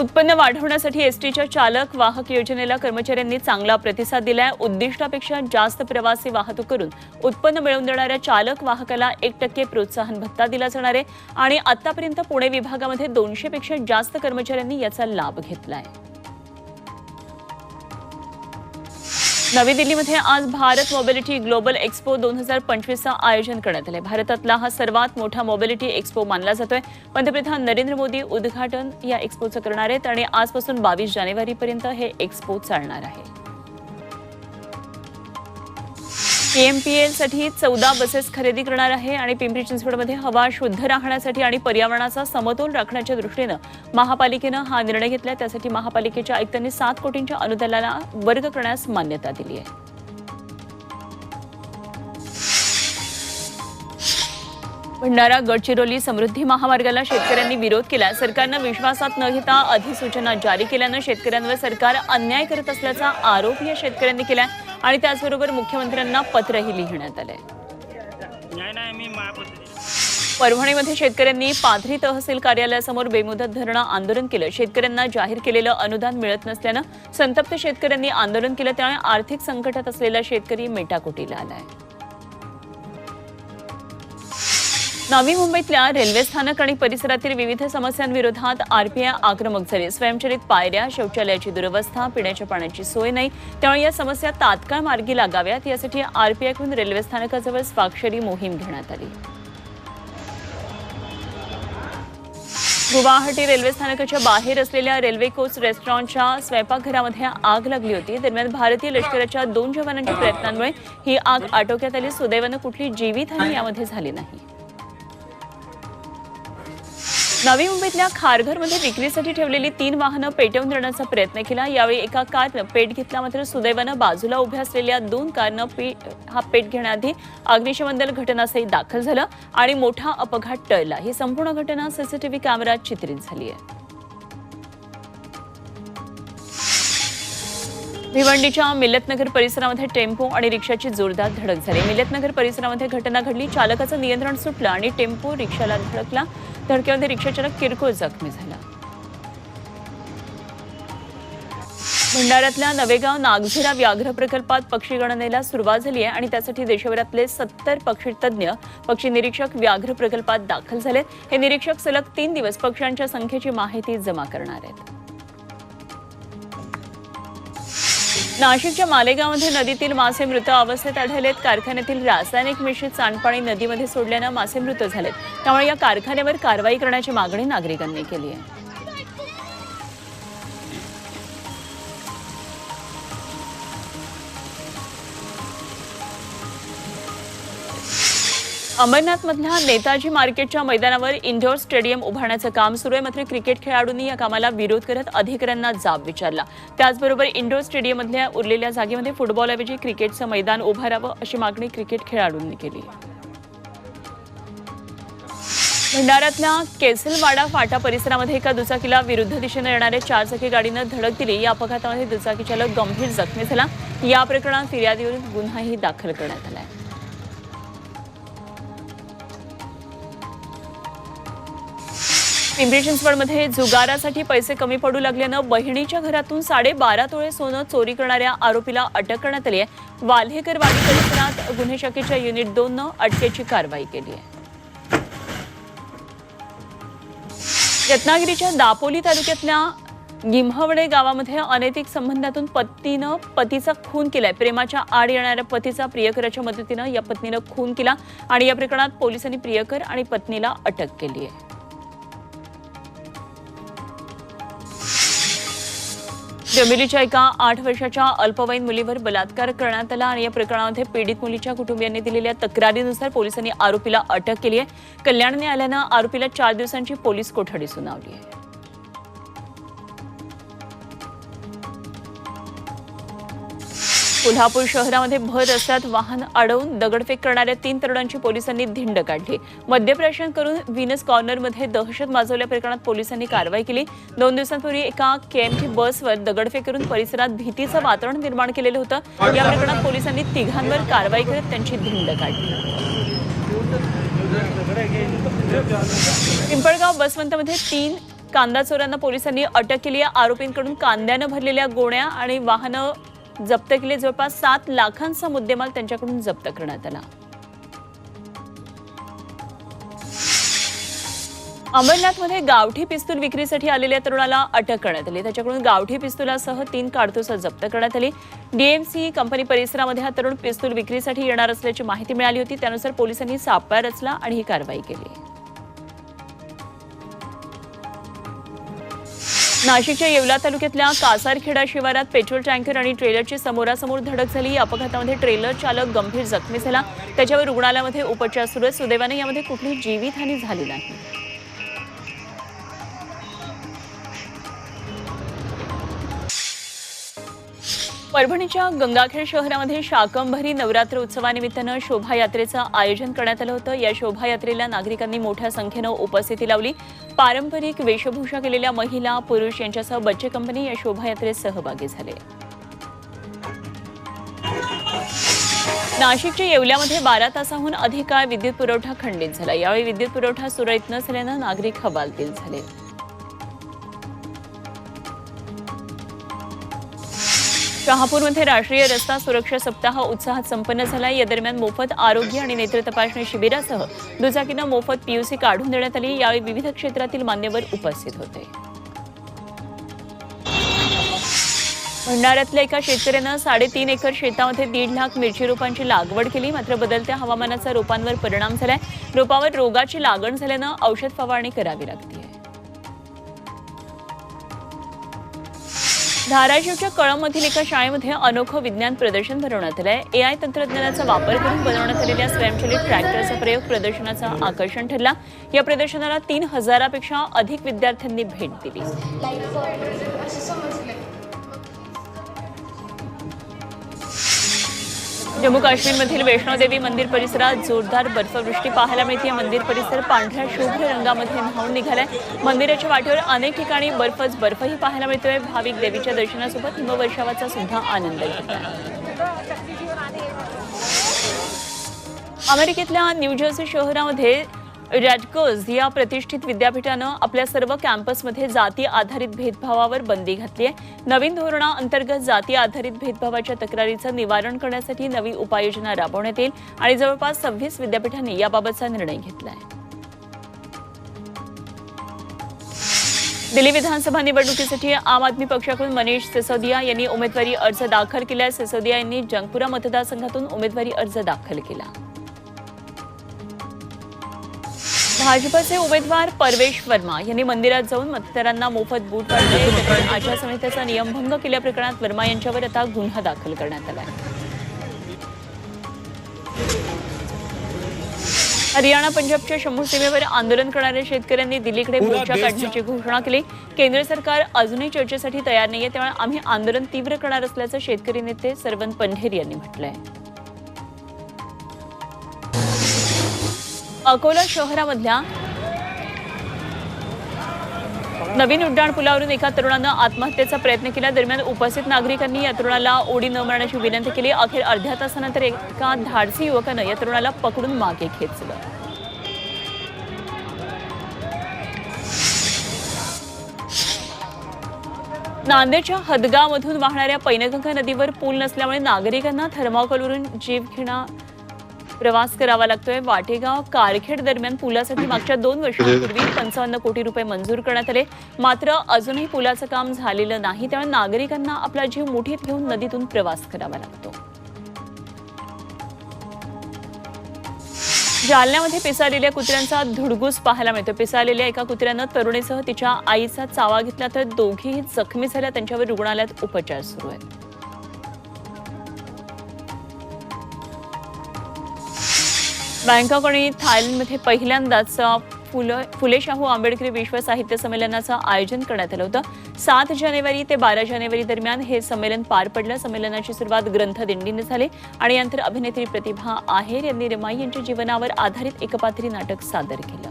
उत्पन्न वाढवण्यासाठी एसटीच्या चालक वाहक योजनेला कर्मचाऱ्यांनी चांगला प्रतिसाद दिलाय. उद्दिष्टापेक्षा जास्त प्रवासी वाहतूक करून उत्पन्न मिळवून देणाऱ्या चालक वाहकाला एक टक्के प्रोत्साहन भत्ता दिला जाणार आहे. आणि आतापर्यंत पुणे विभागामध्ये दोनशे पेक्षा जास्त कर्मचाऱ्यांनी याचा लाभ घेतलाय. नवी दिल्लीमध्ये आज भारत मोबिलिटी ग्लोबल एक्स्पो दोन हजार पंचवीसचं आयोजन करण्यात आलं भारतातला हा सर्वात मोठा मोबिलिटी एक्स्पो मानला जातोय. पंतप्रधान नरेंद्र मोदी उद्घाटन या एक्स्पोचं करणार आहेत आणि आजपासून बावीस जानेवारीपर्यंत हे एक्स्पो चालणार आहे. पीएमपीएलसाठी चौदा बसेस खरेदी करणार आहे आणि पिंपरी चिंचवडमध्ये हवा शुद्ध राहण्यासाठी आणि पर्यावरणाचा समतोल राखण्याच्या दृष्टीनं महापालिकेनं हा निर्णय घेतला त्यासाठी महापालिकेच्या आयुक्तांनी सात कोटींच्या अनुदानाला वर्ग करण्यास मान्यता दिली आहे. भंडारा गडचिरोली समृद्धी महामार्गाला शेतकऱ्यांनी विरोध केला. सरकारनं विश्वासात न घेता अधिसूचना जारी केल्यानं शेतकऱ्यांवर सरकार अन्याय करत असल्याचा आरोप या शेतकऱ्यांनी केला आणि त्याचबरोबर मुख्यमंत्र्यांना पत्रही लिहिण्यात आलंय. परभणीमध्ये शेतकऱ्यांनी पाथरी तहसील कार्यालयासमोर बेमुदत धरणं आंदोलन केलं. शेतकऱ्यांना जाहीर केलेलं अनुदान मिळत नसल्यानं संतप्त शेतकऱ्यांनी आंदोलन केलं त्यामुळे आर्थिक संकटात असलेला शेतकरी मेटाकुटीला आलाय. नवी मुंबईतल्या रेल्वे स्थानक आणि परिसरातील विविध समस्यांविरोधात आरपीआय आक्रमक झाले. स्वयंचलित पायऱ्या शौचालयाची दुरवस्था पिण्याच्या पाण्याची सोय नाही. त्यामुळे या समस्या तात्काळ मार्गी लागाव्यात. यासाठी आरपीआयकडून रेल्वे स्थानकाजवळ स्वाक्षरी मोहीम घेण्यात आली. गुवाहाटी रेल्वे स्थानकाच्या बाहेर असलेल्या रेल्वे कोच रेस्टॉरंटच्या स्वयंपाकघरामध्ये आग लागली होती. दरम्यान भारतीय लष्कराच्या दोन जवानांच्या प्रयत्नांमुळे ही आग आटोक्यात आली. सुदैवानं कुठली जीवितहानी यामध्ये झाली नाही. नवी मुंबईतल्या खारघरमध्ये विक्रीसाठी ठेवलेली तीन वाहनं पेटवून देण्याचा प्रयत्न केला. यावेळी एका कारनं पेट घेतला मात्र सुदैवानं बाजूला उभ्या असलेल्या दोन कारनं पे हा पेट घेण्याआधी अग्निशमन दल घटनास्थळी दाखल झालं आणि मोठा अपघात टळला. ही संपूर्ण घटना सीसीटीव्ही कॅमेऱ्यात चित्रित झाली आहे. भिवंडीच्या मिलतनगर परिसरामध्ये टेम्पो आणि रिक्षाची जोरदार धडक झाली. मिलतनगर परिसरामध्ये घटना घडली. चालकाचं नियंत्रण सुटलं आणि टेम्पो रिक्षाला धडकला. धडकेमध्ये रिक्षाचालक किरकोळ जखमी झाला. भंडाऱ्यातल्या नवेगाव नागझिरा व्याघ्र प्रकल्पात पक्षी गणनेला सुरुवात झाली आहे आणि त्यासाठी देशभरातले सत्तर पक्षीतज्ञ पक्षी निरीक्षक व्याघ्र प्रकल्पात दाखल झालेत. हे निरीक्षक सलग तीन दिवस पक्ष्यांच्या संख्येची माहिती जमा करणार आहेत. नाशिकच्या मालेगावमध्ये नदीतील मासे मृत अवस्थेत आढळलेत. कारखान्यातील रासायनिक मिश्रित सांडपाणी नदीमध्ये सोडल्यानं मासे मृत झालेत. त्यामुळे या कारखान्यावर कारवाई करण्याची मागणी नागरिकांनी केली आहे. अमरनाथमधल्या नेताजी मार्केटच्या मैदानावर इंडोर स्टेडियम उभारण्याचं काम सुरू आहे. मात्र क्रिकेट खेळाडूंनी या कामाला विरोध करत अधिकाऱ्यांना जाब विचारला. त्याचबरोबर इंडोर स्टेडियममधल्या उरलेल्या जागेमध्ये फुटबॉलऐवजी क्रिकेटचं मैदान उभारावं अशी मागणी क्रिकेट खेळाडूंनी केली. भंडाऱ्यातल्या केसलवाडा फाटा परिसरामध्ये एका दुचाकीला विरुद्ध दिशेनं येणाऱ्या चारचाकी गाडीनं धडक दिली. या अपघातामध्ये दुचाकी चालक गंभीर जखमी झाला. या प्रकरणात फिर्यादीवरून गुन्हाही दाखल करण्यात आला आहे. पिंपरी चिंचवडमध्ये जुगारासाठी पैसे कमी पडू लागल्यानं बहिणीच्या घरातून साडेबारा तोळे सोनं चोरी करणाऱ्या आरोपीला अटक करण्यात आली आहे. वाल्हेकर वाडी परिसरात गुन्हे शाखेच्या युनिट दोननं अटकेची कारवाई केली आहे. रत्नागिरीच्या दापोली तालुक्यातल्या गिम्हवडे गावामध्ये अनैतिक संबंधातून पत्नीनं पतीचा खून केलाय. प्रेमाच्या आड येणाऱ्या पतीचा प्रियकराच्या मदतीनं या पत्नीनं खून केला आणि या प्रकरणात पोलिसांनी प्रियकर आणि पत्नीला अटक केली आहे. जमिलीच्या एका आठ वर्षाच्या अल्पवयीन मुलीवर बलात्कार करण्यात आला आणि या प्रकरणामध्ये पीडित मुलीच्या कुटुंबियांनी दिलेल्या तक्रारीनुसार पोलिसांनी आरोपीला अटक केली आहे. कल्याण न्यायालयानं आरोपीला चार दिवसांची पोलीस कोठडी सुनावली आहे. कोल्हापूर शहरामध्ये भर रस्त्यात वाहन अडवून दगडफेक करणाऱ्या तीन तरुणांची पोलिसांनी धिंड काढली. मद्यप्राशन करून व्हिनस कॉर्नरमध्ये दहशत माजवल्या प्रकरणात पोलिसांनी कारवाई केली. दोन दिवसांपूर्वी एका केएमटी बसवर दगडफेक करून परिसरात भीतीचं वातावरण निर्माण केलेलं होतं. या प्रकरणात पोलिसांनी तिघांवर कारवाई करत त्यांची धिंड काढली. पिंपळगाव बसवंतमध्ये तीन कांदा चोरांना पोलिसांनी अटक केली. या आरोपींकडून कांद्यानं भरलेल्या गोण्या आणि वाहनं जप्त केले. जवळपास सात लाखांचा मुद्देमाल त्यांच्याकडून जप्त करण्यात आला. अंबरनाथमध्ये गावठी पिस्तूल विक्रीसाठी आलेल्या तरुणाला अटक करण्यात आली. त्याच्याकडून गावठी पिस्तुलासह तीन काडतुसं जप्त करण्यात आली. डीएमसी कंपनी परिसरामध्ये हा तरुण पिस्तूल विक्रीसाठी येणार असल्याची माहिती मिळाली होती. त्यानुसार पोलिसांनी सापळा रचला आणि ही कारवाई केली. नाशिकच्या येवला तालुक्यातल्या कासारखेडा शिवारात पेट्रोल टँकर आणि ट्रेलरची समोरासमोर धडक झाली. या अपघातामध्ये ट्रेलर चालक गंभीर जखमी झाला. त्याच्यावर रुग्णालयामध्ये उपचार सुरू आहे सुदैवाने यामध्ये कुठलीही जीवितहानी झाली नाही. परभणीच्या गंगाखेड शहरामध्ये शाकंभरी नवरात्र उत्सवानिमित्तानं शोभायात्रेचं आयोजन करण्यात आलं होतं. या शोभायात्रेला नागरिकांनी मोठ्या संख्येनं उपस्थिती लावली. पारंपरिक वेशभूषा केलेल्या महिला पुरुष यांच्यासह बच्चे कंपनी या शोभायात्रेत सहभागी झाले. नाशिकच्या येवल्यामध्ये बारा तासाहून अधिक काळ विद्युत पुरवठा खंडित झाला. यावेळी विद्युत पुरवठा सुरळीत नसल्यानं नागरिक हवालदिल झाले. शहापूरमध्ये राष्ट्रीय रस्ता सुरक्षा सप्ताह उत्साहात संपन्न झाला या दरम्यान मोफत आरोग्य आणि नेत्र तपासणी शिबिरासह दुचाकीनं मोफत पीयूसी काढून देण्यात आली. यावेळी विविध क्षेत्रातील मान्यवर उपस्थित होते. भंडाऱ्यातल्या एका शेतकऱ्यानं साडेतीन एकर शेतामध्ये दीड लाख मिरची रोपांची लागवड केली. मात्र बदलत्या हवामानाचा रोपांवर परिणाम झालाय. रोपावर रोगाची लागण झाल्यानं औषध फवारणी करावी लागते. धाराशिवच्या कळममधील एका शाळेमध्ये अनोखं विज्ञान प्रदर्शन भरवण्यात आलंय. एआय तंत्रज्ञानाचा वापर करून बनवण्यात आलेल्या स्वयंचलित ट्रॅक्टरचा प्रयोग प्रदर्शनाचं आकर्षण ठरला. या प्रदर्शनाला तीन हजारापेक्षा अधिक विद्यार्थ्यांनी भेट दिली. जम्मू काश्मीरमधील वैष्णोदेवी मंदिर परिसरात जोरदार बर्फवृष्टी पाहायला मिळते. मंदिर परिसर पांढऱ्या शुभ्र रंगामध्ये न्हावून निघालाय. मंदिराच्या वाटेवर अनेक ठिकाणी बर्फच बर्फही पाहायला मिळतोय. भाविक देवीच्या दर्शनासोबत हिमवर्षावाचा सुद्धा आनंद घेत अमेरिकेतल्या न्यूजर्सी शहरामध्ये रॅडकोज या प्रतिष्ठित विद्यापीठानं आपल्या सर्व कॅम्पसमध्ये जाती आधारित भेदभावावर बंदी घातली आहे. नवीन धोरणाअंतर्गत जाती आधारित भेदभावाच्या तक्रारीचं निवारण करण्यासाठी नवी उपाययोजना राबवण्यात येईल आणि जवळपास सव्वीस विद्यापीठांनी याबाबतचा निर्णय घेतला आहे. दिल्ली विधानसभा निवडणुकीसाठी आम आदमी पक्षाकडून मनीष सिसोदिया यांनी उमेदवारी अर्ज दाखल केला सिसोदिया यांनी जंगपुरा मतदारसंघातून उमेदवारी अर्ज दाखल केला. भाजपचे उमेदवार परवेश वर्मा यांनी मंदिरात जाऊन मतदारांना मोफत बूट तसेच आचारसंहितेचा नियमभंग केल्याप्रकरणात वर्मा यांच्यावर आता गुन्हा दाखल करण्यात आला हरियाणा पंजाबच्या शंभू सीमेवर आंदोलन करणाऱ्या शेतकऱ्यांनी दिल्लीकडे मोर्चा काढण्याची घोषणा केली. केंद्र सरकार अजूनही चर्चेसाठी तयार नाहीये त्यामुळे आम्ही आंदोलन तीव्र करणार असल्याचं शेतकरी नेते सरवण पंढेर यांनी म्हटलंय. अकोला शहरामधल्या नवीन उड्डाण पुलावरून एका तरुणानं आत्महत्येचा प्रयत्न केला. दरम्यान उपस्थित नागरिकांनी या तरुणाला ओढी न मारण्याची विनंती केली. अखेर अर्ध्या तासानंतर एका धाडसी युवकानं या तरुणाला पकडून मागे खेचलं. नांदेडच्या हदगावमधून वाहणाऱ्या पैनगंगा नदीवर पूल नसल्यामुळे नागरिकांना थर्माकोलवरून जीवघेणा प्रवास करावा लागतोय. वाटेगाव कारखेड दरम्यान पुलासाठी मागच्या दोन वर्षांपूर्वी पंचावन्न कोटी रुपये मंजूर करण्यात आले. मात्र अजूनही पुलाचं काम झालेलं नाही. त्यामुळे नागरिकांना आपला जीव मुठीत घेऊन नदीतून प्रवास करावा लागतो. जालन्यामध्ये पिसाळलेल्या कुत्र्यांचा धुडगूस पाहायला मिळतो. पिसाळलेल्या एका कुत्र्यानं तरुणीसह तिच्या आईचा चावा घेतला तर दोघेही जखमी झाल्या. त्यांच्यावर रुग्णालयात उपचार सुरू आहेत. बँकॉक आणि थायलंडमध्ये पहिल्यांदाच फुलं फुले शाहू आंबेडकरी विश्व साहित्य संमेलनाचं आयोजन करण्यात आलं होतं. सात जानेवारी ते बारा जानेवारी दरम्यान हे संमेलन पार पडलं. संमेलनाची सुरुवात ग्रंथ दिंडीने झाली आणि यानंतर अभिनेत्री प्रतिभा आहेर यांनी रमाई यांच्या जीवनावर आधारित एकपात्री नाटक सादर केलं.